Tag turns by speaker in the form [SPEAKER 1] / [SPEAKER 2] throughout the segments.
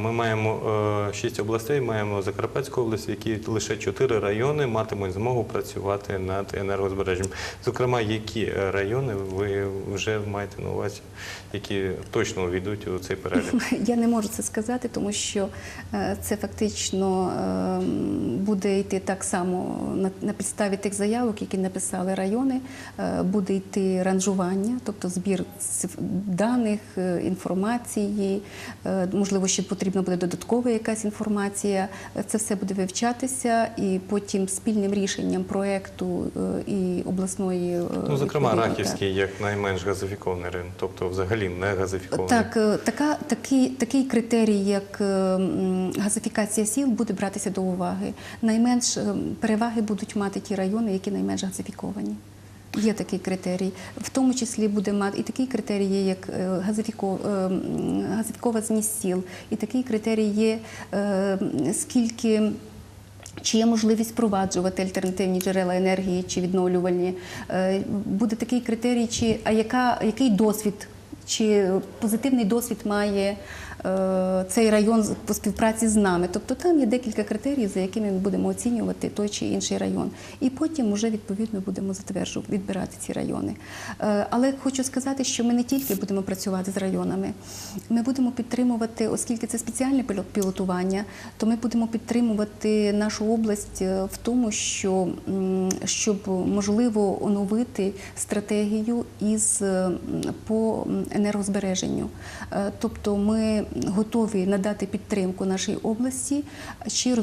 [SPEAKER 1] Ми маємо е, шість областей, маємо Закарпатську область, в якій лише чотири райони матимуть змогу працювати над енергозбереженням. Зокрема, які е, райони ви вже маєте на увазі, які точно увійдуть у цей перелік?
[SPEAKER 2] Я не можу це сказати, тому що е, це фактично е, буде йти так само на, підставі тих заявок, які написали райони. Буде йти ранжування, тобто збір даних, інформації. Можливо, ще потрібна буде додаткова якась інформація. Е, Це все буде вивчатися, і потім спільним рішенням проекту е, і обласної е,
[SPEAKER 1] Ну, зокрема. Рахівський як найменш газифікований район, тобто взагалі не газифікований.
[SPEAKER 2] Так, така, такий, такий критерій, як газифікація сіл, буде братися до уваги. Найменш переваги будуть мати ті райони, які найменш газифіковані. Є такий критерій. В тому числі буде мати і такий критерій є, як е, е, сіл, і такий критерій є, е, скільки. Чи є можливість впроваджувати альтернативні джерела енергії чи відновлювальні? Буде такий критерій, чи а яка, який досвід, чи позитивний досвід має цей район по співпраці з нами? Тобто там є декілька критеріїв, за якими ми будемо оцінювати той чи інший район. І потім вже відповідно будемо затверджувати, відбирати ці райони. Е, Але хочу сказати, що ми не тільки будемо працювати з районами, ми будемо підтримувати, оскільки це спеціальне піло- пілотування, то ми будемо підтримувати нашу область е, в тому, що щоб можливо оновити стратегію із е, по енергозбереженню. Е, Тобто ми готові надати підтримку нашій області чи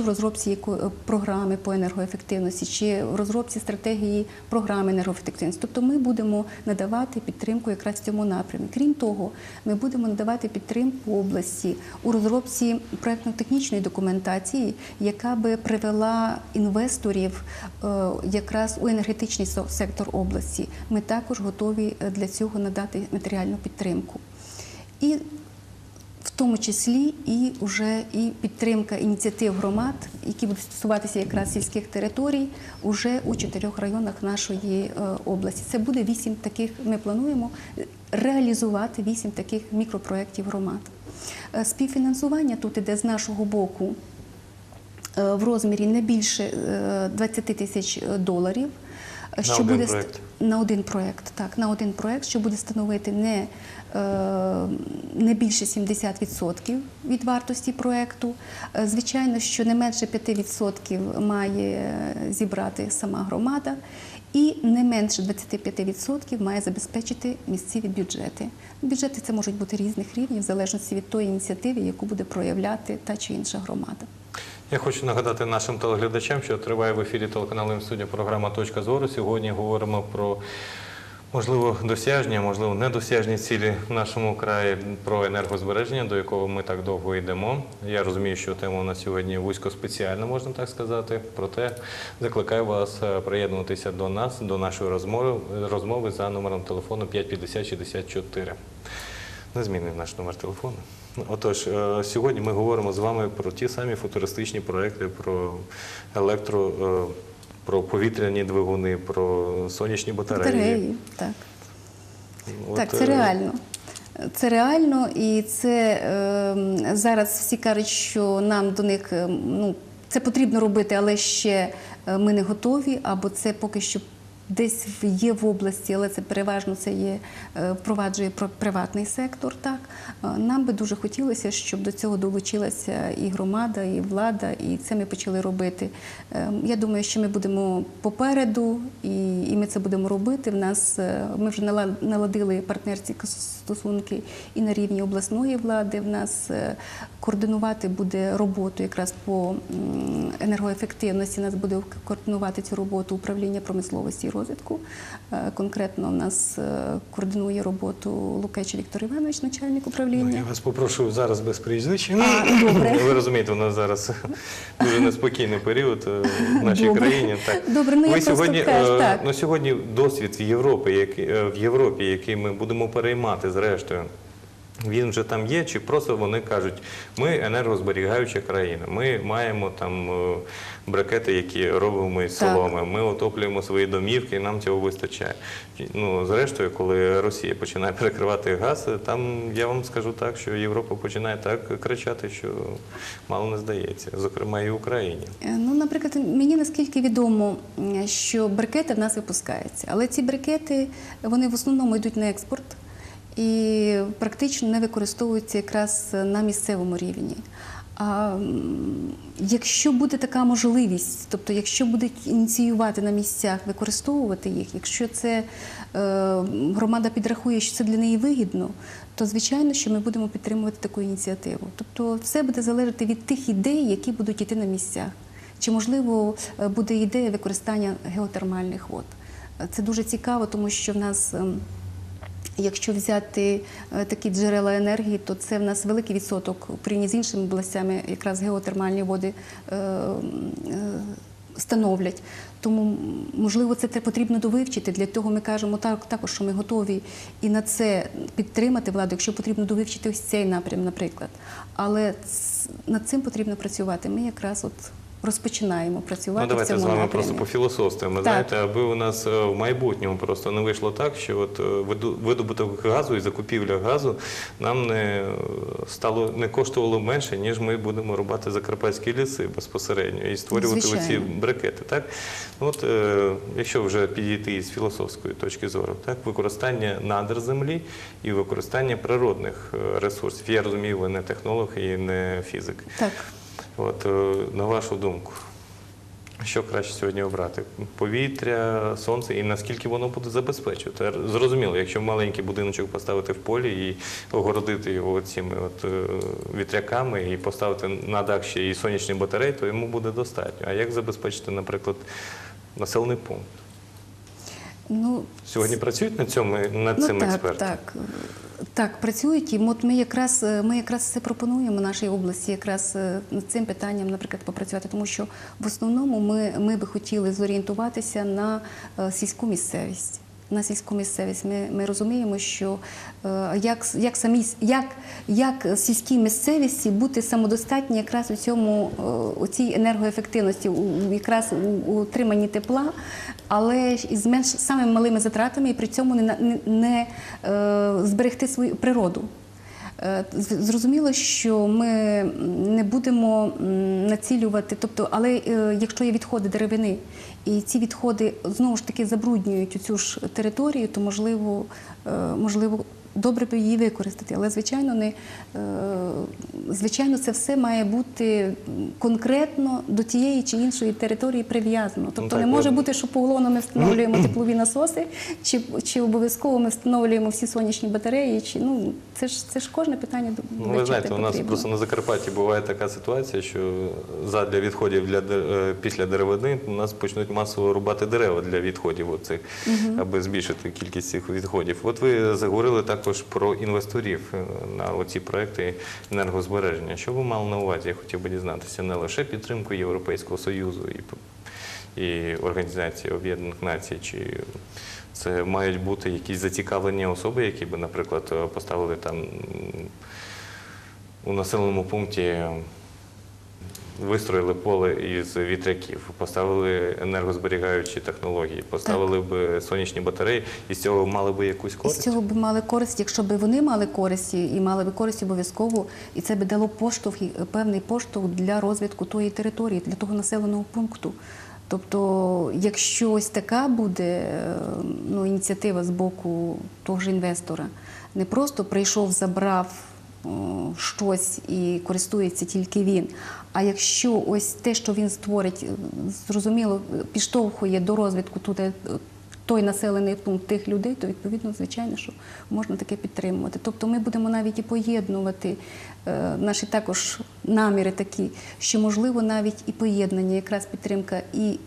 [SPEAKER 2] в розробці програми по енергоефективності, чи в розробці стратегії програми енергоефективності. Тобто ми будемо надавати підтримку якраз в цьому напрямі. Крім того, ми будемо надавати підтримку області у розробці проєктно-технічної документації, яка би привела інвесторів е, якраз у енергетичний сектор області. Ми також готові для цього надати матеріальну підтримку. І в тому числі і вже і підтримка ініціатив громад, які будуть стосуватися якраз сільських територій, уже у чотирьох районах нашої е, області. Це буде вісім таких. Ми плануємо реалізувати вісім таких мікропроєктів громад. Е, Співфінансування тут іде з нашого боку е, в розмірі не більше е, 20 тисяч доларів. Е,
[SPEAKER 1] На один проект?
[SPEAKER 2] на один проект, так, на один проект, що буде становити не, е, не більше 70% від вартості проекту. Е, Звичайно, що не менше 5% має зібрати сама громада, і не менше 25% має забезпечити місцеві бюджети. Бюджети це можуть бути різних рівнів, в залежності від тої ініціативи, яку буде проявляти та чи інша громада.
[SPEAKER 1] Я хочу нагадати нашим телеглядачам, що триває в ефірі телеканалу «Інстудія» програма Точка зору. Сьогодні говоримо про можливо досяжні, а можливо недосяжні цілі в нашому краї про енергозбереження, до якого ми так довго йдемо. Я розумію, що тема у нас сьогодні вузько спеціальна, можна так сказати. Проте закликаю вас е, приєднуватися до нас, до нашої розмови, розмови за номером телефону 550 64. Незмінний наш номер телефону. Отож, е, сьогодні ми говоримо з вами про ті самі футуристичні проекти, про електро, е, про повітряні двигуни, про сонячні батареї.
[SPEAKER 2] Батареї, так.
[SPEAKER 1] От,
[SPEAKER 2] Так, це
[SPEAKER 1] е,
[SPEAKER 2] реально. Це реально, і це е, зараз всі кажуть, що нам до них е, ну, це потрібно робити, але ще ми не готові, або це поки що десь є в області, але це переважно це є е, впроваджує про- приватний сектор. Так Е, нам би дуже хотілося, щоб до цього долучилася і громада, і влада, і це ми почали робити. Е, Я думаю, що ми будемо попереду, і, і ми це будемо робити. В нас е, ми вже нала- наладили партнерські стосунки і на рівні обласної влади. В нас координувати буде роботу якраз по енергоефективності. Нас буде координувати цю роботу управління промисловості і розвитку. Е, Конкретно в нас е, координує роботу Лукич Віктор Іванович, начальник
[SPEAKER 1] Ну,
[SPEAKER 2] управління.
[SPEAKER 1] Я вас попрошу зараз без прізвища. Ви розумієте, у нас зараз дуже неспокійний період е, в нашій
[SPEAKER 2] Добре.
[SPEAKER 1] країні. Так.
[SPEAKER 2] Добре, ну я
[SPEAKER 1] сьогодні,
[SPEAKER 2] кажу, так.
[SPEAKER 1] ну, сьогодні досвід в Європі, який, в Європі, який ми будемо переймати зрештою. Він вже там є, чи просто вони кажуть, ми енергозберігаюча країна, ми маємо там е, брикети, які робимо із соломи, ми отоплюємо свої домівки, і нам цього вистачає. Ну, зрештою, коли Росія починає перекривати газ, там я вам скажу так, що Європа починає так кричати, що мало не здається, зокрема і Україні.
[SPEAKER 2] Е, Ну, наприклад, мені наскільки відомо, що брикети в нас випускаються, але ці брикети вони в основному йдуть на експорт і практично не використовуються якраз на місцевому рівні. А якщо буде така можливість, тобто якщо будуть ініціювати на місцях, використовувати їх, якщо це е, громада підрахує, що це для неї вигідно, то звичайно, що ми будемо підтримувати таку ініціативу. Тобто, все буде залежати від тих ідей, які будуть йти на місцях. Чи можливо е, буде ідея використання геотермальних вод? Е, Це дуже цікаво, тому що в нас. Якщо взяти е, такі джерела енергії, то це в нас великий відсоток порівняно з іншими областями, якраз геотермальні води е, е, становлять. Тому, можливо, це потрібно довивчити. Для того ми кажемо так, також, що ми готові і на це підтримати владу, якщо потрібно довивчити ось цей напрям, наприклад. Але над цим потрібно працювати. Ми якраз от розпочинаємо працювати.
[SPEAKER 1] Ну,
[SPEAKER 2] в
[SPEAKER 1] давайте
[SPEAKER 2] цьому
[SPEAKER 1] з вами
[SPEAKER 2] напрямі.
[SPEAKER 1] просто пофілософствуємо. Знаєте, аби у нас е, в майбутньому просто не вийшло так, що от е, видобуток газу і закупівля газу нам не е, стало не коштувало менше, ніж ми будемо рубати закарпатські ліси безпосередньо і створювати оці
[SPEAKER 2] Звичайно.
[SPEAKER 1] брикети. Так, Ну, от е, якщо вже підійти із філософської точки зору, так використання надр землі і використання природних ресурсів. Я розумію, ви не технолог і не фізик.
[SPEAKER 2] Так.
[SPEAKER 1] От е, на вашу думку, що краще сьогодні обрати? Повітря, сонце і наскільки воно буде забезпечувати? Зрозуміло, якщо маленький будиночок поставити в полі і огородити його цими от е, вітряками і поставити на дах ще і сонячні батареї, то йому буде достатньо. А як забезпечити, наприклад, населений пункт?
[SPEAKER 2] Ну,
[SPEAKER 1] Сьогодні працюють над цьому над цим
[SPEAKER 2] ну, так,
[SPEAKER 1] експерти?
[SPEAKER 2] Так, так, працюють. І от ми якраз ми якраз це пропонуємо нашій області, якраз е, над цим питанням, наприклад, попрацювати, тому що в основному ми, ми би хотіли зорієнтуватися на е, сільську місцевість. На сільську місцевість ми, ми розуміємо, що е, як, як, самі, як, як сільській місцевості бути самодостатні якраз у цьому е, у цій енергоефективності, у, якраз у, утриманні тепла, але із менш самими малими затратами і при цьому не, не, не е, зберегти свою природу. Зрозуміло, що ми не будемо націлювати, тобто, але якщо є відходи деревини, і ці відходи знову ж таки забруднюють цю ж територію, то можливо, е, можливо, добре би її використати. Але звичайно, не е, звичайно, це все має бути конкретно до тієї чи іншої території прив'язано. Тобто
[SPEAKER 1] Ну,
[SPEAKER 2] не може бути, що поголовно ми встановлюємо теплові насоси, чи, чи обов'язково ми встановлюємо всі сонячні батареї, чи ну це ж це ж кожне питання до
[SPEAKER 1] Ну, ви знаєте, у нас просто на Закарпатті буває така ситуація, що задля відходів для е, після деревини у нас почнуть масово рубати дерева для відходів оцих, аби збільшити кількість цих відходів. От ви заговорили також про інвесторів е, на оці проекти енергозбереження. Що ви мали на увазі? Я хотів би дізнатися не лише підтримку Європейського союзу і і Організації Об'єднаних Націй, чи це мають бути якісь зацікавлені особи, які би, наприклад, е, поставили там у населеному пункті вистроїли поле із вітряків, поставили енергозберігаючі технології, поставили б сонячні батареї, і з цього мали би якусь
[SPEAKER 2] І з цього б мали користь, якщо б вони мали користь і мали б користь обов'язково, і це б дало поштовх, і певний поштовх для розвитку тої території, для того населеного пункту. Тобто, якщо ось така буде е, ну, ініціатива з боку того ж інвестора, не просто прийшов, забрав щось і користується тільки він. А якщо ось те, що він створить, е, зрозуміло, підштовхує до розвитку туди е, той населений пункт тих людей, то відповідно, звичайно, що можна таке підтримувати. Тобто ми будемо навіть і поєднувати е, наші також наміри такі, що можливо навіть і поєднання, якраз підтримка і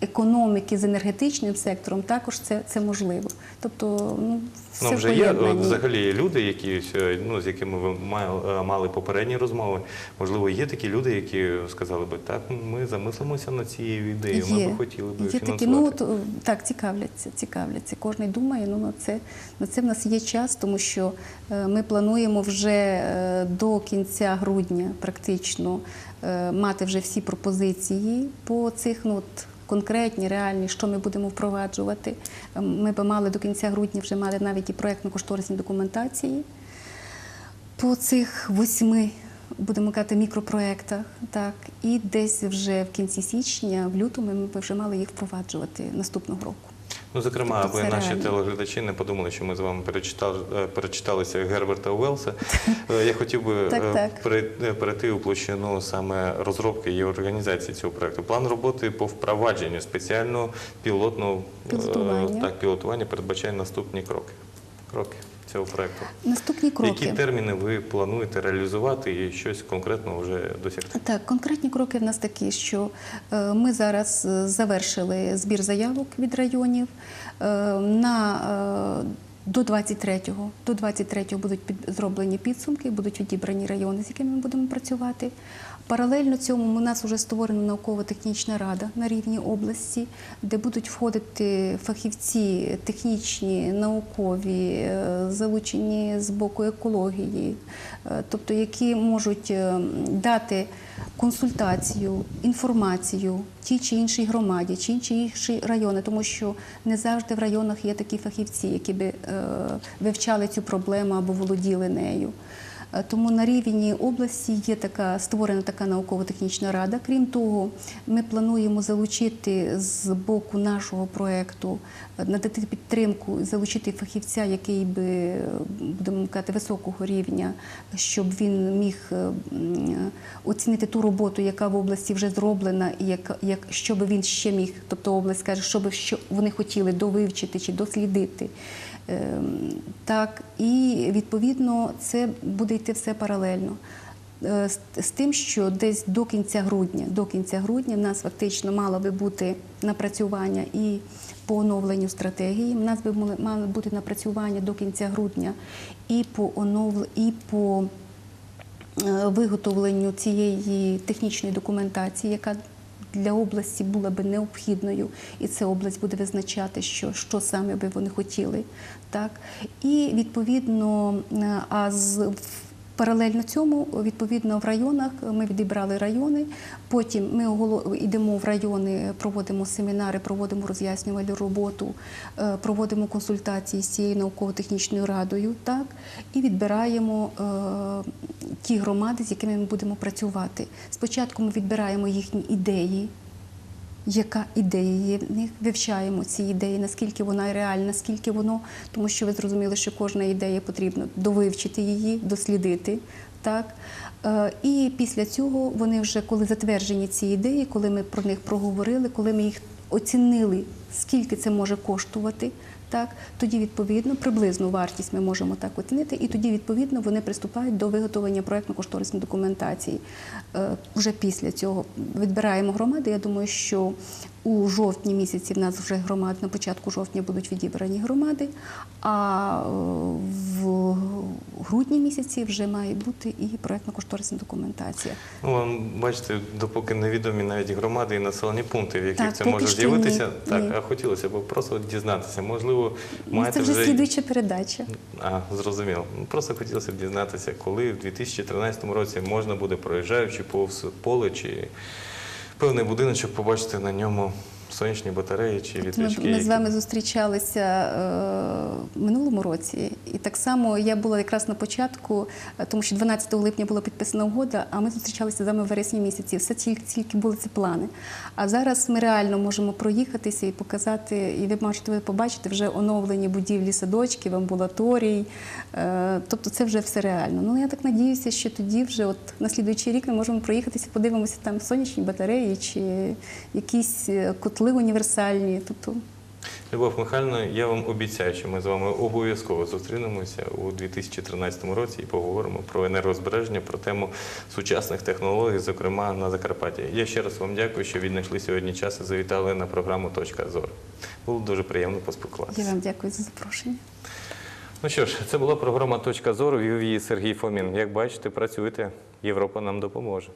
[SPEAKER 2] економіки з енергетичним сектором, також це, це можливо. Тобто, ну, все
[SPEAKER 1] Ну, вже є от, взагалі люди, які е, ну, з якими ви мали, мали попередні розмови. Можливо, є такі люди, які сказали би, так, ми замислимося над цією ідеєю, ми би хотіли би
[SPEAKER 2] Є такі, ну, от, е, так, цікавляться, цікавляться. Кожен думає, ну на це, на це в нас є час, тому що е, ми плануємо вже е, до кінця грудня практично е, мати вже всі пропозиції по цих ну, от, конкретні, реальні, що ми будемо впроваджувати. Е, Ми би мали до кінця грудня вже мали навіть і проєктно-кошторисні документації по цих восьми, будемо казати, мікропроєктах. Так, і десь вже в кінці січня, в лютому, ми вже мали їх впроваджувати наступного року.
[SPEAKER 1] Ну, зокрема,
[SPEAKER 2] Тобто
[SPEAKER 1] аби наші
[SPEAKER 2] реально.
[SPEAKER 1] телеглядачі не подумали, що ми з вами перечитали, е, перечиталися Герберта Уелса. Е, Я хотів би
[SPEAKER 2] Так,
[SPEAKER 1] е,
[SPEAKER 2] так.
[SPEAKER 1] перейти у площину саме розробки і організації цього проекту. План роботи по впровадженню спеціального пілотного
[SPEAKER 2] Пілотування.
[SPEAKER 1] так, пілотування передбачає наступні кроки. Кроки цього проекту.
[SPEAKER 2] Наступні кроки.
[SPEAKER 1] Які терміни ви плануєте реалізувати і щось конкретно вже досягти?
[SPEAKER 2] Так, конкретні кроки в нас такі, що е, ми зараз е, завершили збір заявок від районів е, на до 23-го. До 23-го будуть під, зроблені підсумки, будуть відібрані райони, з якими ми будемо працювати. Паралельно цьому у нас вже створена науково-технічна рада на рівні області, де будуть входити фахівці технічні, наукові, е, залучені з боку екології, е, тобто які можуть е, дати консультацію, інформацію тій чи іншій громаді, чи інші райони, тому що не завжди в районах є такі фахівці, які би вивчали цю проблему або володіли нею. Е, Тому на рівні області є така створена така науково-технічна рада. Крім того, ми плануємо залучити з боку нашого проекту, е, надати підтримку, залучити фахівця, який би е, будемо казати високого рівня, щоб він міг оцінити ту роботу, яка в області вже зроблена, і як, як що він ще міг, тобто область каже, що вони хотіли довивчити чи дослідити. Ем, Так, і відповідно це буде йти все паралельно. Е, З, тим, що десь до кінця грудня, до кінця грудня в нас фактично мало би бути напрацювання і по оновленню стратегії. У нас би мало бути напрацювання до кінця грудня і по оновленню, і по е, виготовленню цієї технічної документації, яка для області була би необхідною, і це область буде визначати, що, що саме би вони хотіли. Так? І відповідно, а з Паралельно цьому, відповідно, в районах ми відібрали райони. Потім ми йдемо в райони, проводимо семінари, проводимо роз'яснювальну роботу, е, проводимо консультації з цією науково-технічною радою, так і відбираємо е, ті громади, з якими ми будемо працювати. Спочатку ми відбираємо їхні ідеї, яка ідея є них, вивчаємо ці ідеї, наскільки вона реальна, наскільки воно, тому що ви зрозуміли, що кожна ідея потрібно довивчити її, дослідити. Так? Е, І після цього вони вже, коли затверджені ці ідеї, коли ми про них проговорили, коли ми їх оцінили, скільки це може коштувати, так, тоді відповідно приблизну вартість ми можемо так оцінити, і тоді відповідно вони приступають до виготовлення проєктно-кошторисної документації. Е, Вже після цього відбираємо громади. Я думаю, що у жовтні місяці в нас вже громад на початку жовтня будуть відібрані громади, а е, в грудні місяці вже має бути і проєктно-кошторисна документація.
[SPEAKER 1] Ну, вам, бачите, допоки невідомі навіть громади і населені пункти, в яких
[SPEAKER 2] Так,
[SPEAKER 1] це може з'явитися. Так,
[SPEAKER 2] ні.
[SPEAKER 1] а хотілося б просто дізнатися. Можливо,
[SPEAKER 2] Ну,
[SPEAKER 1] маєте
[SPEAKER 2] це вже слідуюча передача.
[SPEAKER 1] А, зрозуміло. Ну, Просто хотілося б дізнатися, коли в 2013 році можна буде, проїжджаючи повз поле чи певний будиночок, побачити на ньому сонячні батареї чи вітрячки.
[SPEAKER 2] ми з вами зустрічалися е, в минулому році, і так само я була якраз на початку, е, тому що 12 липня була підписана угода, а ми зустрічалися з вами в вересні місяці. Все тільки, тільки були ці плани. А зараз ми реально можемо проїхатися і показати, і ви можете ви побачити вже оновлені будівлі садочків, амбулаторій. Е, тобто це вже все реально. Ну я так надіюся, що тоді вже, от на слідуючий рік, ми можемо проїхатися, подивимося там сонячні батареї чи якісь е, котли універсальні. Тобто
[SPEAKER 1] Любов Михайловна, я вам обіцяю, що ми з вами обов'язково зустрінемося у 2013 році і поговоримо про енергозбереження, про тему сучасних технологій, зокрема на Закарпатті. Я ще раз вам дякую, що віднайшли сьогодні час і завітали на програму Точка зору. Було дуже приємно поспілкуватися.
[SPEAKER 2] Я вам дякую за запрошення.
[SPEAKER 1] Ну що ж, це була програма Точка зору. Вів її Сергій Фомін. Як бачите, працюйте. Європа нам допоможе.